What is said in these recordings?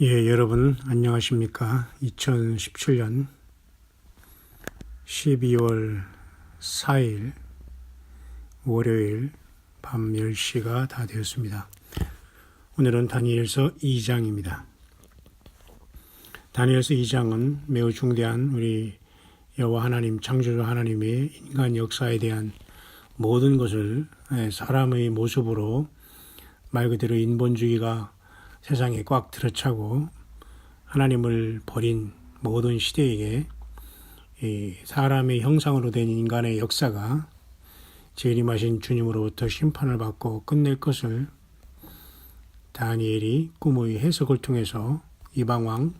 예, 여러분 안녕하십니까? 2017년 12월 4일 월요일 밤 10시가 다 되었습니다. 오늘은 다니엘서 2장입니다. 다니엘서 2장은 매우 중대한 우리 여호와 하나님 창조주 하나님의 인간 역사에 대한 모든 것을 예, 사람의 모습으로 말 그대로 인본주의가 세상에 꽉 들어차고 하나님을 버린 모든 시대에게 사람의 형상으로 된 인간의 역사가 재림하신 주님으로부터 심판을 받고 끝낼 것을 다니엘이 꿈의 해석을 통해서 이방왕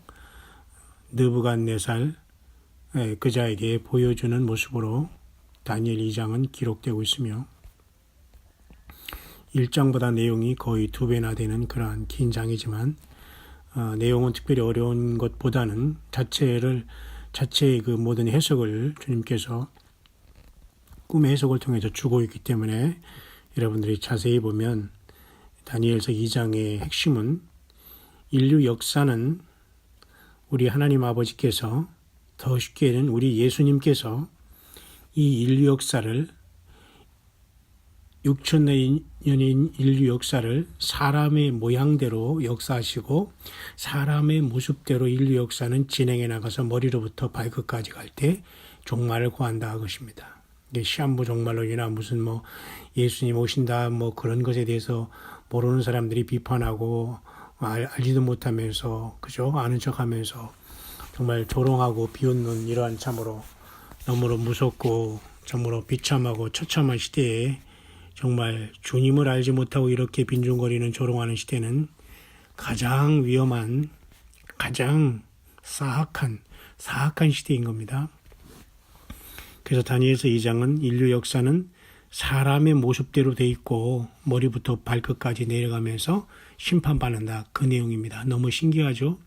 느부갓네살 그자에게 보여주는 모습으로 다니엘 2장은 기록되고 있으며 1장보다 내용이 거의 두 배나 되는 그러한 긴 장이지만 어, 내용은 특별히 어려운 것보다는 자체를 자체의 그 모든 해석을 주님께서 꿈의 해석을 통해서 주고 있기 때문에 여러분들이 자세히 보면 다니엘서 2장의 핵심은 인류 역사는 우리 하나님 아버지께서 더 쉽게는 우리 예수님께서 이 인류 역사를 6천 년 인 인류 역사를 사람의 모양대로 역사하시고 사람의 모습대로 인류 역사는 진행해 나가서 머리로부터 발끝까지 갈 때 종말을 구한다 것입니다. 시한부 종말론이나 무슨 뭐 예수님 오신다 뭐 그런 것에 대해서 모르는 사람들이 비판하고 알, 알지도 못하면서 그죠 아는 척하면서 정말 조롱하고 비웃는 이러한 참으로 너무로 무섭고 정말로 비참하고 처참한 시대에 정말 주님을 알지 못하고 이렇게 빈중거리는 조롱하는 시대는 가장 위험한, 가장 사악한, 사악한 시대인 겁니다. 그래서 다니엘서 2장은 인류 역사는 사람의 모습대로 돼 있고 머리부터 발끝까지 내려가면서 심판받는다. 그 내용입니다. 너무 신기하죠?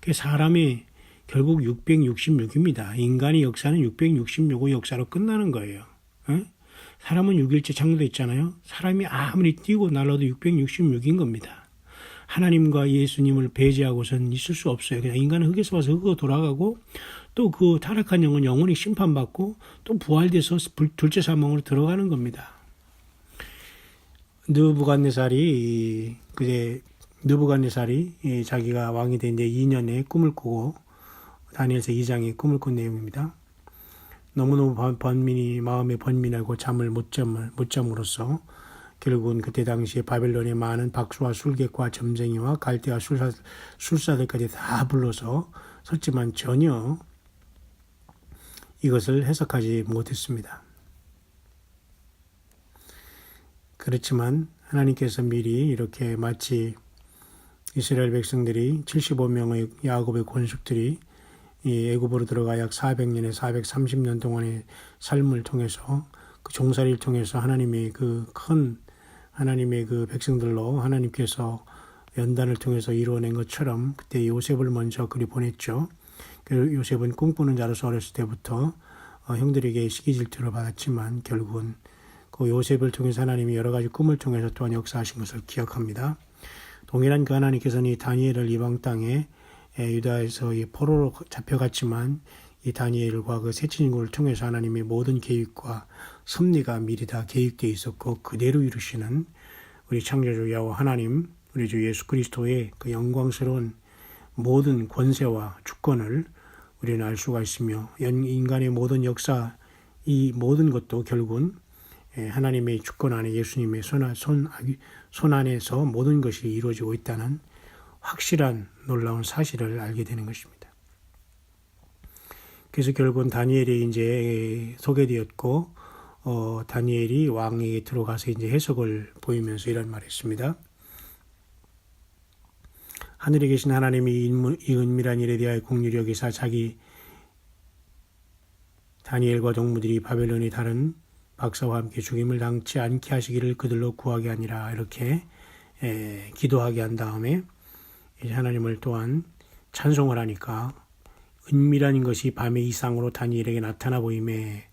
그 사람이 결국 666입니다. 인간의 역사는 666의 역사로 끝나는 거예요. 에? 사람은 6일째 창조됐잖아요. 사람이 아무리 뛰고 날라도 666인 겁니다. 하나님과 예수님을 배제하고선 있을 수 없어요. 그냥 인간은 흙에서 와서 흙으로 돌아가고 또 그 타락한 영은 영원히 심판받고 또 부활돼서 둘째 사망으로 들어가는 겁니다. 느부갓네살이 그제 느부갓네살이 자기가 왕이 된 이제 2년에 꿈을 꾸고 다니엘서 2장에 꿈을 꾼 내용입니다. 너무너무 번민이 마음에 번민하고 잠을 못 잠을 못 잠으로써 결국은 그때 당시에 바벨론의 많은 박수와 술객과 점쟁이와 갈대와 술사, 술사들까지 다 불러서 섰지만 전혀 이것을 해석하지 못했습니다. 그렇지만 하나님께서 미리 이렇게 마치 이스라엘 백성들이 75명의 야곱의 권속들이 이 애굽으로 들어가 약 400년에 430년 동안의 삶을 통해서 그 종살이를 통해서 하나님의 그 큰 하나님의 그 백성들로 하나님께서 연단을 통해서 이루어낸 것처럼 그때 요셉을 먼저 그리 보냈죠. 그 요셉은 꿈꾸는 자로서 어렸을 때부터 어, 형들에게 시기 질투를 받았지만 결국은 그 요셉을 통해서 하나님이 여러 가지 꿈을 통해서 또한 역사하신 것을 기억합니다. 동일한 그 하나님께서는 이 다니엘을 이방 땅에 유다에서 이 포로로 잡혀갔지만 이 다니엘과 그 세친인구를 통해서 하나님의 모든 계획과 섭리가 미리 다 계획되어 있었고 그대로 이루시는 우리 창조주 여호와 하나님 우리 주 예수 그리스도의 그 영광스러운 모든 권세와 주권을 우리는 알 수가 있으며 인간의 모든 역사 이 모든 것도 결국은 하나님의 주권 안에 예수님의 손, 손, 손 안에서 모든 것이 이루어지고 있다는 확실한 놀라운 사실을 알게 되는 것입니다. 그래서 결국은 다니엘이 이제 소개되었고 어, 다니엘이 왕에게 들어가서 이제 해석을 보이면서 이런 말을 했습니다. 하늘에 계신 하나님이 이 은밀한 일에 대하여 공률이 여기사 자기 다니엘과 동무들이 바벨론의 다른 박사와 함께 죽임을 당치 않게 하시기를 그들로 구하게 아니라 이렇게 에, 기도하게 한 다음에 하나님을 또한 찬송을 하니까 은밀한 것이 밤의 이상으로 다니엘에게 나타나 보임에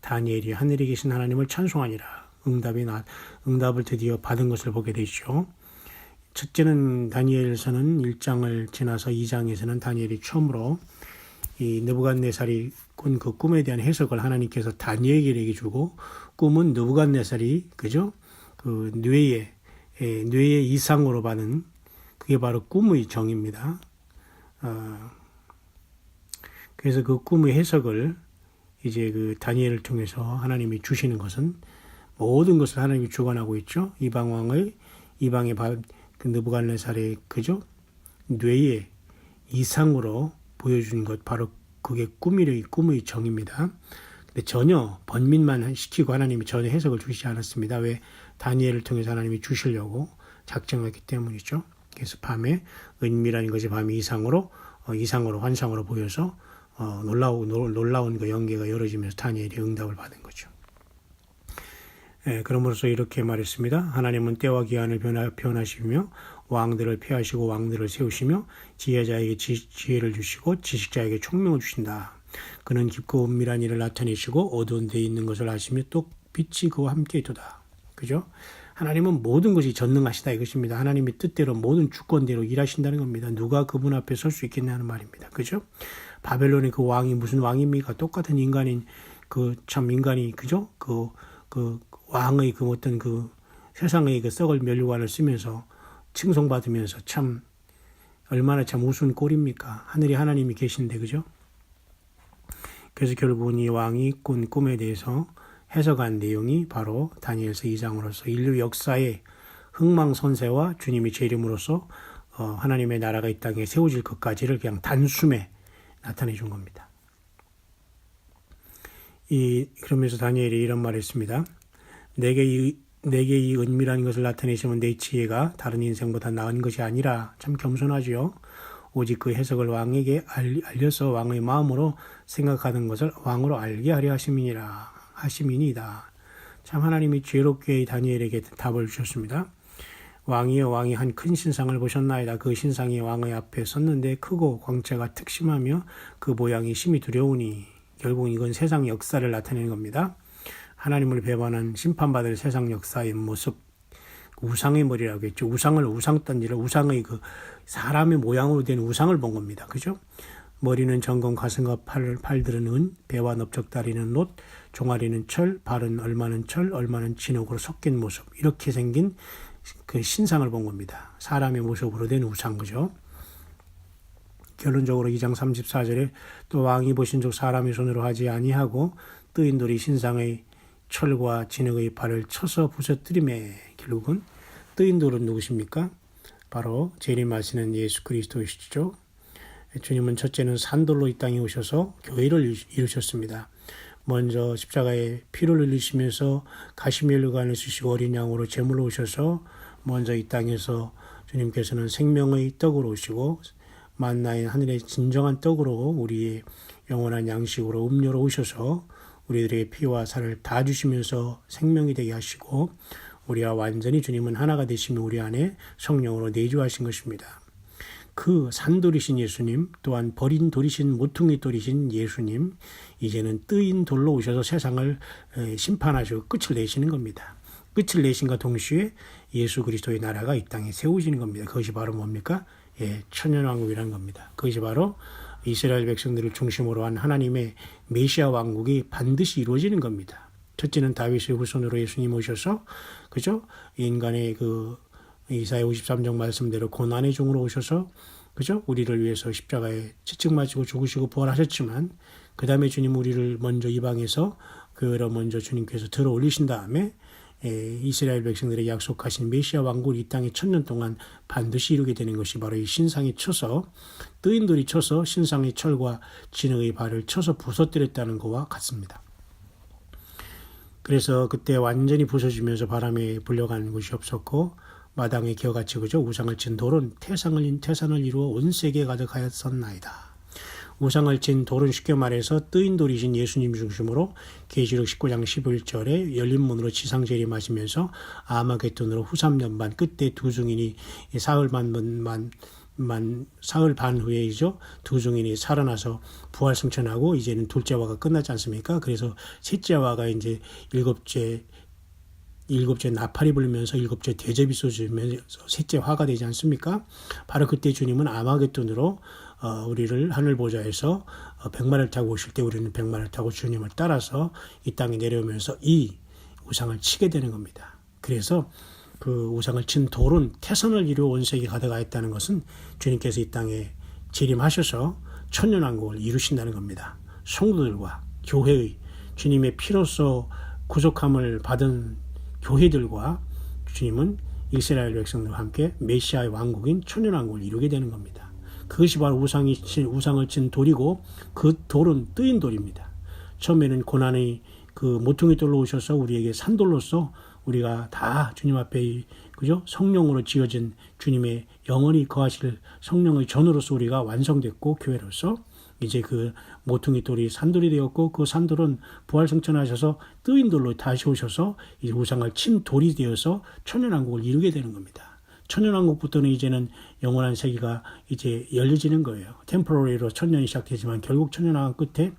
다니엘이 하늘에 계신 하나님을 찬송하니라. 응답이 나, 응답을 드디어 받은 것을 보게 되죠. 첫째는 다니엘서는 1장을 지나서 2장에서는 다니엘이 처음으로 이 느부갓네살이 꾼 그 꿈에 대한 해석을 하나님께서 다니엘에게 주고 꿈은 느부갓네살이 그죠? 그 뇌의 예, 뇌의 이상으로 받은 그게 바로 꿈의 정입니다. 어, 그래서 그 꿈의 해석을 이제 그 다니엘을 통해서 하나님이 주시는 것은 모든 것을 하나님이 주관하고 있죠. 이방 왕의 이방의 그 느부갓네살의 그죠? 뇌의 이상으로 보여준 것 바로 그게 꿈의 꿈의 정입니다. 근데 전혀 번민만 시키고 하나님이 전혀 해석을 주시지 않았습니다. 왜 다니엘을 통해서 하나님이 주시려고 작정했기 때문이죠. 그래서 밤에 은밀한 것이 밤에 이상으로 어, 이상으로 환상으로 보여서 어, 놀라운 놀라운 그 연계가 열어지면서 다니엘이 응답을 받은 거죠. 예, 그럼으로써 이렇게 말했습니다. 하나님은 때와 기한을 변하, 변하시며 왕들을 폐하시고 왕들을 세우시며 지혜자에게 지, 지혜를 주시고 지식자에게 총명을 주신다. 그는 깊고 은밀한 일을 나타내시고 어두운 데 있는 것을 아시며 또 빛이 그와 함께 있도다. 그죠? 하나님은 모든 것이 전능하시다 이것입니다. 하나님의 뜻대로 모든 주권대로 일하신다는 겁니다. 누가 그분 앞에 설 수 있겠냐는 말입니다. 그죠? 바벨론의 그 왕이 무슨 왕입니까? 똑같은 인간인 그 참 인간이 그죠? 그, 그 왕의 그 어떤 그 세상의 그 썩을 멸류관을 쓰면서 칭송받으면서 참 얼마나 참 우스운 꼴입니까? 하늘에 하나님이 계신데 그죠? 그래서 결국은 이 왕이 꾼 꿈에 대해서 해석한 내용이 바로 다니엘서 2장으로서 인류 역사의 흥망선세와 주님이 재림으로써 어, 하나님의 나라가 이 땅에 세워질 것까지를 그냥 단숨에 나타내 준 겁니다. 이 그러면서 다니엘이 이런 말을 했습니다. 내게 이 내게 이 은밀한 것을 나타내시면 내 지혜가 다른 인생보다 나은 것이 아니라 참 겸손하지요. 오직 그 해석을 왕에게 알려서 왕의 마음으로 생각하는 것을 왕으로 알게 하려 하심이니라 하심이니이다. 참 하나님이 지혜롭게 다니엘에게 답을 주셨습니다. 왕이여 왕이 한 큰 신상을 보셨나이다. 그 신상이 왕의 앞에 섰는데 크고 광채가 특심하며 그 모양이 심히 두려우니 결국 이건 세상 역사를 나타내는 겁니다. 하나님을 배반한 심판받을 세상 역사의 모습, 우상의 머리라고 했죠. 우상을 우상 던지라 우상의 그 사람의 모양으로 된 우상을 본 겁니다. 그죠? 머리는 정금, 가슴과 팔, 팔들은 은, 배와 넓적다리는 놋, 종아리는 철, 발은 얼마는 철, 얼마는 진흙으로 섞인 모습. 이렇게 생긴 그 신상을 본 겁니다. 사람의 모습으로 된 우상, 그죠? 결론적으로 2장 34절에 또 왕이 보신 적 사람의 손으로 하지 아니하고 뜨인 돌이 신상의 철과 진흙의 발을 쳐서 부서뜨림에 결국은 뜨인 돌은 누구십니까? 바로 재림하시는 예수 그리스도이시죠. 주님은 첫째는 산돌로 이 땅에 오셔서 교회를 이루셨습니다. 먼저 십자가에 피를 흘리시면서 가시멜류관을 쓰시고 어린 양으로 제물로 오셔서 먼저 이 땅에서 주님께서는 생명의 떡으로 오시고 만나인 하늘의 진정한 떡으로 우리의 영원한 양식으로 음료로 오셔서 우리들의 피와 살을 다 주시면서 생명이 되게 하시고 우리와 완전히 주님은 하나가 되시며 우리 안에 성령으로 내주하신 것입니다. 그 산돌이신 예수님 또한 버린 돌이신 모퉁이 돌이신 예수님 이제는 뜨인 돌로 오셔서 세상을 심판하시고 끝을 내시는 겁니다. 끝을 내신과 동시에 예수 그리스도의 나라가 이 땅에 세워지는 겁니다. 그것이 바로 뭡니까? 예, 천년왕국이라는 겁니다. 그것이 바로 이스라엘 백성들을 중심으로 한 하나님의 메시아 왕국이 반드시 이루어지는 겁니다. 첫째는 다윗의 후손으로 예수님 오셔서 그죠? 인간의 그 이사야 53장 말씀대로 고난의 종으로 오셔서 그죠? 우리를 위해서 십자가에 채찍 맞고 죽으시고 부활하셨지만 그 다음에 주님 우리를 먼저 이방에서 그러 먼저 주님께서 들어 올리신 다음에 예, 이스라엘 백성들의 약속하신 메시아 왕국을 이 땅에 천년 동안 반드시 이루게 되는 것이 바로 이 신상이 쳐서 뜨인 돌이 쳐서 신상의 철과 진흙의 발을 쳐서 부서뜨렸다는 것과 같습니다. 그래서 그때 완전히 부서지면서 바람에 불려가는 곳이 없었고 마당에 기어같이 그죠 우상을 친 돌은 태상을 태산을 이루어 온 세계에 가득하였었나이다. 우상을 친 돌은 쉽게 말해서 뜨인 돌이신 예수님 중심으로 계시록 19장 11절에 열린 문으로 지상 재림하시면서 아마겟돈으로 후삼년반 끝에 두 증인이 사흘 반만 만 사흘 반 후에이죠 두 증인이 살아나서 부활 승천하고 이제는 둘째 화가 끝나지 않습니까? 그래서 셋째 화가 이제 일곱째 일곱째 나팔이 불면서 일곱째 대접이 쏟으면서 셋째 화가 되지 않습니까? 바로 그때 주님은 아마겟돈으로 어, 우리를 하늘 보좌에서 어, 백마를 타고 오실 때 우리는 백마를 타고 주님을 따라서 이 땅에 내려오면서 이 우상을 치게 되는 겁니다. 그래서 그 우상을 친 돌은 태선을 이루어 온 세계 가득하였다는 것은 주님께서 이 땅에 재림하셔서 천년왕국을 이루신다는 겁니다. 성도들과 교회의 주님의 피로써 구속함을 받은 교회들과 주님은 이스라엘 백성들과 함께 메시아의 왕국인 천년왕국을 이루게 되는 겁니다. 그것이 바로 우상이 친, 우상을 친 돌이고 그 돌은 뜨인 돌입니다. 처음에는 고난의 그 모퉁이 돌로 오셔서 우리에게 산돌로서 우리가 다 주님 앞에 그죠 성령으로 지어진 주님의 영원히 거하실 성령의 전으로서 우리가 완성됐고 교회로서 이제 그 모퉁이 돌이 산돌이 되었고 그 산돌은 부활 승천하셔서 뜨인 돌로 다시 오셔서 이제 우상을 친 돌이 되어서 천연왕국을 이루게 되는 겁니다. 천연왕국부터는 이제는 영원한 세계가 이제 열려지는 거예요. 템포러리로 천년이 시작되지만 결국 천년왕국 끝에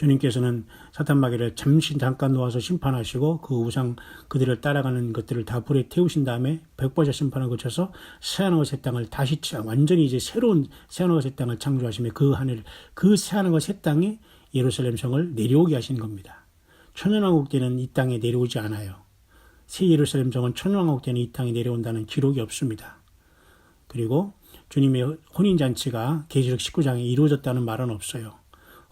주님께서는 사탄 마귀를 잠시 잠깐 놓아서 심판하시고 그 우상 그들을 따라가는 것들을 다 불에 태우신 다음에 백보자 심판을 거쳐서 새하늘과 새 땅을 다시 완전히 이제 새로운 새하늘과 새 땅을 창조하시며 그 하늘 그 새하늘과 새 땅에 예루살렘 성을 내려오게 하시는 겁니다. 천연왕국 때는 이 땅에 내려오지 않아요. 새 예루살렘 성은 천연왕국 때는 이 땅에 내려온다는 기록이 없습니다. 그리고 주님의 혼인잔치가 계시록 19장에 이루어졌다는 말은 없어요.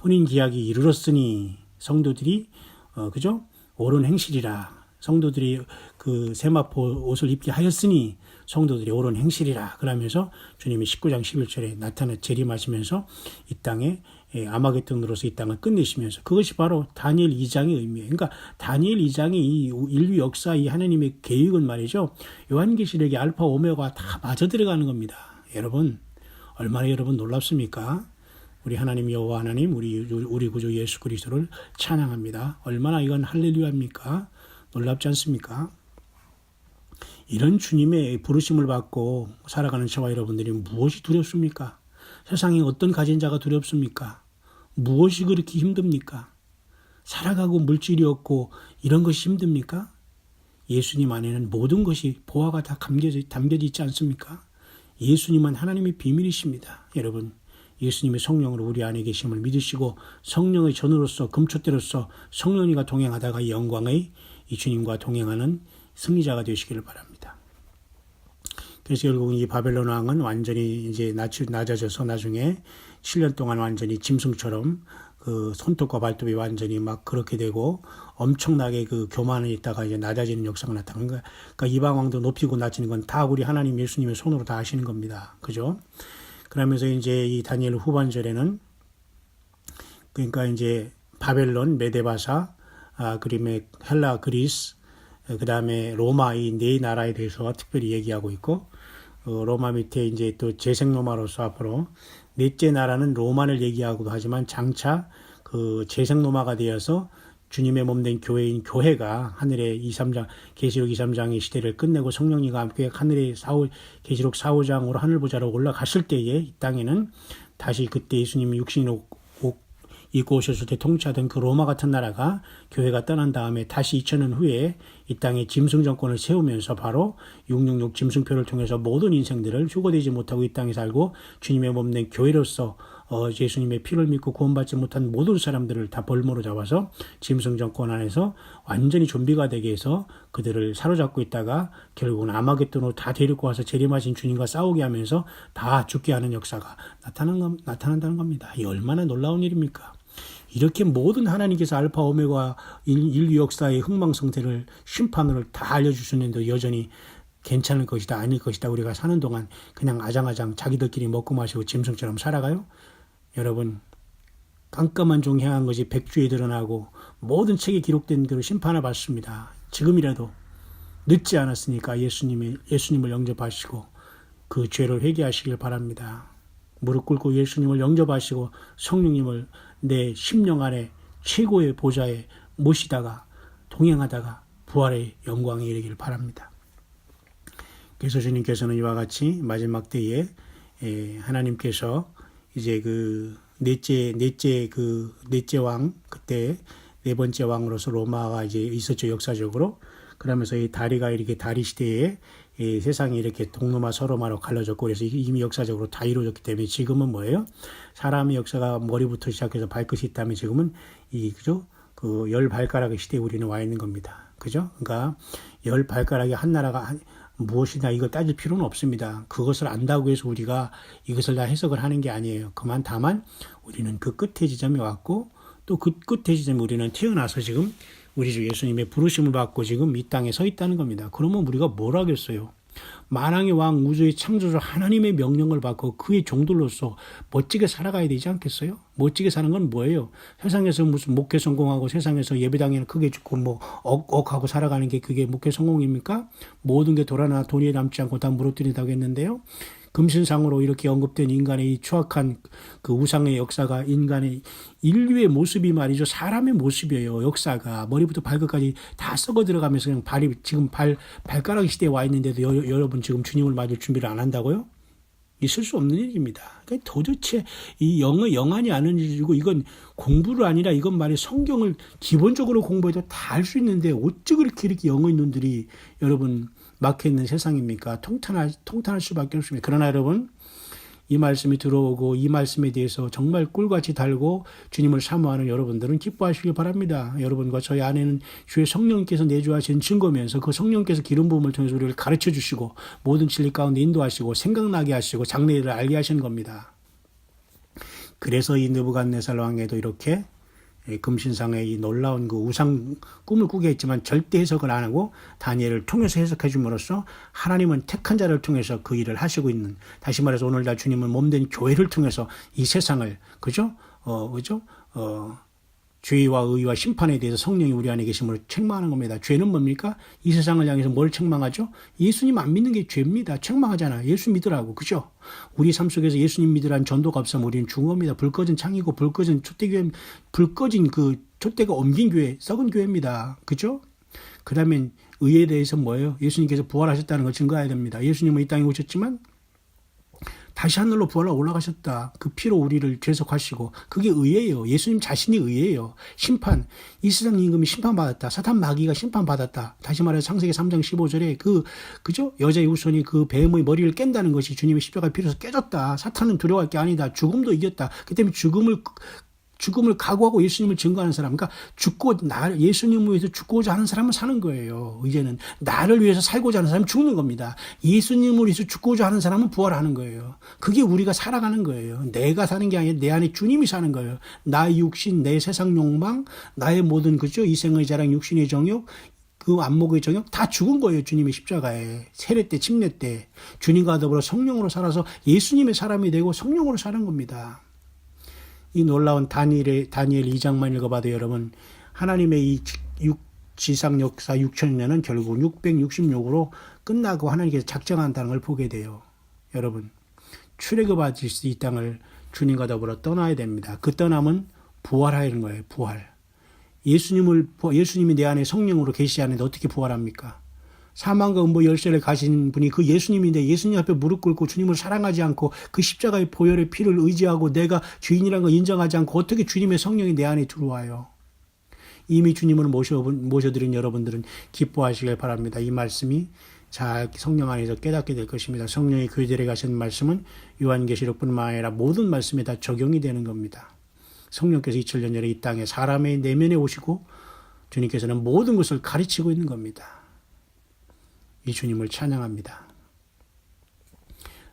혼인 기약이 이르렀으니 성도들이 어 그죠? 옳은 행실이라 성도들이 그 세마포 옷을 입게 하였으니 성도들이 옳은 행실이라 그러면서 주님이 19장 11절에 나타나 재림하시면서 이 땅에 예, 아마겟돈으로서 이 땅을 끝내시면서 그것이 바로 다니엘 2장의 의미예요. 그러니까 다니엘 2장의 이 인류 역사 이 하나님의 계획은 말이죠. 요한계시록의 알파 오메가 다 맞아 들어가는 겁니다. 여러분 얼마나 여러분 놀랍습니까? 우리 하나님 여호와 하나님 우리 우리 구주 예수 그리스도를 찬양합니다. 얼마나 이건 할렐루야입니까? 놀랍지 않습니까? 이런 주님의 부르심을 받고 살아가는 저와 여러분들이 무엇이 두렵습니까? 세상에 어떤 가진 자가 두렵습니까? 무엇이 그렇게 힘듭니까? 살아가고 물질이 없고 이런 것이 힘듭니까? 예수님 안에는 모든 것이 보화가 다 담겨져, 있지 않습니까? 예수님은 하나님의 비밀이십니다. 여러분, 예수님의 성령으로 우리 안에 계심을 믿으시고 성령의 전으로서 금초대로서 성령이가 동행하다가 이 영광의 이 주님과 동행하는 승리자가 되시기를 바랍니다. 그래서 결국 이 바벨론 왕은 완전히 이제 낮아져서 나중에 7년 동안 완전히 짐승처럼 그 손톱과 발톱이 완전히 막 그렇게 되고 엄청나게 그 교만에 있다가 이제 낮아지는 역사가 나타나는 거야. 그러니까 이방 왕도 높이고 낮추는 건 다 우리 하나님 예수님의 손으로 다 하시는 겁니다. 그죠? 그러면서 이제 이 다니엘 후반절에는 그러니까 이제 바벨론, 메데바사, 아, 그림의 헬라, 그리스, 그 다음에 로마 이 네 나라에 대해서 특별히 얘기하고 있고 어, 로마 밑에 이제 또 재생 로마로서 앞으로 넷째 나라는 로마를 얘기하고도 하지만 장차 그 재생 로마가 되어서 주님의 몸된 교회인 교회가 하늘의 2, 3장 계시록 2, 3장의 시대를 끝내고 성령님과 함께 하늘의 4, 5, 계시록 4, 5장으로 하늘 보좌로 올라갔을 때에 이 땅에는 다시 그때 예수님이 육신으로 입고 오셨을 때 통치하던 그 로마 같은 나라가 교회가 떠난 다음에 다시 2000년 후에 이 땅에 짐승 정권을 세우면서 바로 666 짐승표를 통해서 모든 인생들을 휴거되지 못하고 이 땅에 살고 주님의 몸된 교회로서 어, 예수님의 피를 믿고 구원받지 못한 모든 사람들을 다 벌모로 잡아서 짐승 정권 안에서 완전히 좀비가 되게 해서 그들을 사로잡고 있다가 결국은 아마겟돈으로 다 데리고 와서 재림하신 주님과 싸우게 하면서 다 죽게 하는 역사가 나타난, 나타난다는 겁니다. 이 얼마나 놀라운 일입니까? 이렇게 모든 하나님께서 알파 오메가 인류 역사의 흥망성쇠를 심판으로 다 알려주셨는데 여전히 괜찮을 것이다 아닐 것이다 우리가 사는 동안 그냥 아장아장 자기들끼리 먹고 마시고 짐승처럼 살아가요? 여러분 깜깜한 종 향한 것이 백주에 드러나고 모든 책에 기록된 대로 심판을 받습니다. 지금이라도 늦지 않았으니까 예수님이 예수님을 영접하시고 그 죄를 회개하시길 바랍니다. 무릎 꿇고 예수님을 영접하시고 성령님을 내 심령 안에 최고의 보좌에 모시다가 동행하다가 부활의 영광에 이르기를 바랍니다. 그래서 주님께서는 이와 같이 마지막 때에 하나님께서 이제 그 넷째 넷째 그 넷째 왕 그때 네 번째 왕으로서 로마가 이제 있었죠 역사적으로 그러면서 이 다리가 이렇게 다리 시대에 이 세상이 이렇게 동로마 서로마로 갈라졌고 그래서 이미 역사적으로 다 이루어졌기 때문에 지금은 뭐예요? 사람의 역사가 머리부터 시작해서 발끝이 있다면 지금은 이 그죠? 그 열 발가락의 시대에 우리는 와 있는 겁니다. 그죠? 그러니까 열 발가락이 한 나라가 한- 무엇이냐 이걸 따질 필요는 없습니다. 그것을 안다고 해서 우리가 이것을 다 해석을 하는 게 아니에요. 그만 다만 우리는 그 끝의 지점에 왔고 또 그 끝의 지점에 우리는 태어나서 지금 우리 주 예수님의 부르심을 받고 지금 이 땅에 서 있다는 겁니다. 그러면 우리가 뭘 하겠어요? 만왕의 왕 우주의 창조주 하나님의 명령을 받고 그의 종들로서 멋지게 살아가야 되지 않겠어요? 멋지게 사는 건 뭐예요? 세상에서 무슨 목회 성공하고 세상에서 예배당에는 크게 죽고 뭐 억억하고 살아가는 게 그게 목회 성공입니까? 모든 게 돌아나 돈이 남지 않고 다 무너뜨린다고 했는데요. 금신상으로 이렇게 언급된 인간의 이 추악한 그 우상의 역사가 인간의 인류의 모습이 말이죠. 사람의 모습이에요. 역사가 머리부터 발끝까지 다 썩어 들어가면서 그냥 발이 지금 발 발가락 시대에 와 있는데도 여, 여러분 지금 주님을 맞을 준비를 안 한다고요? 있을 수 없는 일입니다. 그러니까 도대체 이 영어 영안이 아는 일이고 이건 공부를 아니라 이건 말이 성경을 기본적으로 공부해도 다 알 수 있는데 어찌 그렇게 이렇게 영어인 놈들이 여러분 막혀 있는 세상입니까? 통탄할 통탄할 수밖에 없습니다. 그러나 여러분 이 말씀이 들어오고 이 말씀에 대해서 정말 꿀같이 달고 주님을 사모하는 여러분들은 기뻐하시길 바랍니다. 여러분과 저희 안에는 주의 성령께서 내주하신 증거면서 그 성령께서 기름 부음을 통해서 우리를 가르쳐 주시고 모든 진리 가운데 인도하시고 생각나게 하시고 장래를 알게 하시는 겁니다. 그래서 이 느부갓네살 왕에도 이렇게 이 금신상의 이 놀라운 그 우상 꿈을 꾸게 했지만 절대 해석을 안 하고 다니엘을 통해서 해석해 줌으로써 하나님은 택한 자를 통해서 그 일을 하시고 있는 다시 말해서 오늘날 주님은 몸된 교회를 통해서 이 세상을 그죠? 어 그죠? 어 죄와 의와 심판에 대해서 성령이 우리 안에 계심으로 책망하는 겁니다. 죄는 뭡니까? 이 세상을 향해서 뭘 책망하죠? 예수님 안 믿는 게 죄입니다. 책망하잖아. 예수 믿으라고. 그죠? 우리 삶 속에서 예수님 믿으라는 전도가 없으면 우리는 겁니다. 불 꺼진 창이고 불 꺼진 촛대교회, 불 꺼진 그 촛대가 옮긴 교회, 썩은 교회입니다. 그죠? 그 다음에 의에 대해서 뭐예요? 예수님께서 부활하셨다는 걸 증거해야 됩니다. 예수님은 이 땅에 오셨지만 다시 하늘로 부활하 올라가셨다. 그 피로 우리를 죄속하시고 그게 의예요. 예수님 자신이 의예요. 심판 이 세상 임금이 심판받았다. 사탄 마귀가 심판받았다. 다시 말해서 창세기 3장 15절에 그 그죠? 여자의 후손이 그 뱀의 머리를 깬다는 것이 주님의 십자가 피로서 깨졌다. 사탄은 두려워할 게 아니다. 죽음도 이겼다. 그 때문에 죽음을 죽음을 각오하고 예수님을 증거하는 사람, 그러니까 죽고 나 예수님을 위해서 죽고자 하는 사람은 사는 거예요. 이제는 나를 위해서 살고자 하는 사람은 죽는 겁니다. 예수님을 위해서 죽고자 하는 사람은 부활하는 거예요. 그게 우리가 살아가는 거예요. 내가 사는 게 아니라 내 안에 주님이 사는 거예요. 나의 육신, 내 세상 욕망, 나의 모든 그죠 이생의 자랑, 육신의 정욕, 그 안목의 정욕 다 죽은 거예요. 주님의 십자가에 세례 때, 침례 때 주님과 더불어 성령으로 살아서 예수님의 사람이 되고 성령으로 사는 겁니다. 이 놀라운 다니엘의 다니엘 2장만 읽어봐도 여러분 하나님의 이 육, 지상 역사 6천 년은 결국 666으로 끝나고 하나님께서 작정한다는 걸 보게 돼요. 여러분 출애굽하실 수이 땅을 주님과 더불어 떠나야 됩니다. 그 떠남은 부활하는 거예요. 부활. 예수님을 예수님이 내 안에 성령으로 계시하는데 어떻게 부활합니까? 사망과 음보 열쇠를 가진 분이 그 예수님인데 예수님 앞에 무릎 꿇고 주님을 사랑하지 않고 그 십자가의 보혈의 피를 의지하고 내가 주인이라는 걸 인정하지 않고 어떻게 주님의 성령이 내 안에 들어와요? 이미 주님을 모셔, 모셔드린 여러분들은 기뻐하시길 바랍니다. 이 말씀이 잘 성령 안에서 깨닫게 될 것입니다. 성령이 교회들에 가신 말씀은 요한계시록뿐만 아니라 모든 말씀에 다 적용이 되는 겁니다. 성령께서 2000년 전에 이 땅에 사람의 내면에 오시고 주님께서는 모든 것을 가르치고 있는 겁니다. 이 주님을 찬양합니다.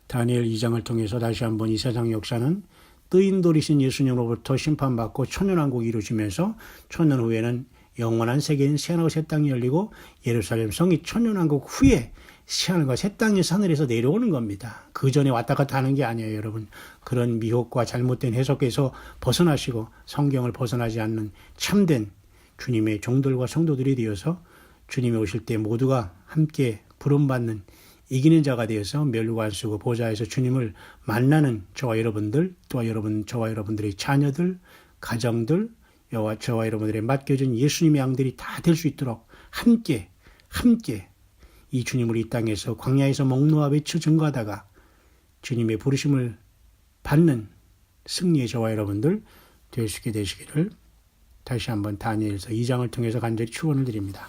다니엘 2장을 통해서 다시 한번 이 세상 역사는 뜨인 돌이신 예수님으로부터 심판받고 천년왕국이 이루어지면서 천년 후에는 영원한 세계인 새하늘과 새 땅이 열리고 예루살렘 성이 천년왕국 후에 새하늘과 새 땅이 하늘에서 내려오는 겁니다. 그 전에 왔다 갔다 하는 게 아니에요, 여러분. 그런 미혹과 잘못된 해석에서 벗어나시고 성경을 벗어나지 않는 참된 주님의 종들과 성도들이 되어서 주님이 오실 때 모두가 함께 부름받는 이기는 자가 되어서 멸류관 쓰고 보좌에서 주님을 만나는 저와 여러분들 또 여러분 저와 여러분들의 자녀들 가정들 여와 저와 여러분들의 맡겨진 예수님의 양들이 다 될 수 있도록 함께 함께 이 주님을 이 땅에서 광야에서 먹노아 외쳐 증거하다가 주님의 부르심을 받는 승리의 저와 여러분들 될 수 있게 되시기를 다시 한번 다니엘서 2장을 통해서 간절히 축원을 드립니다.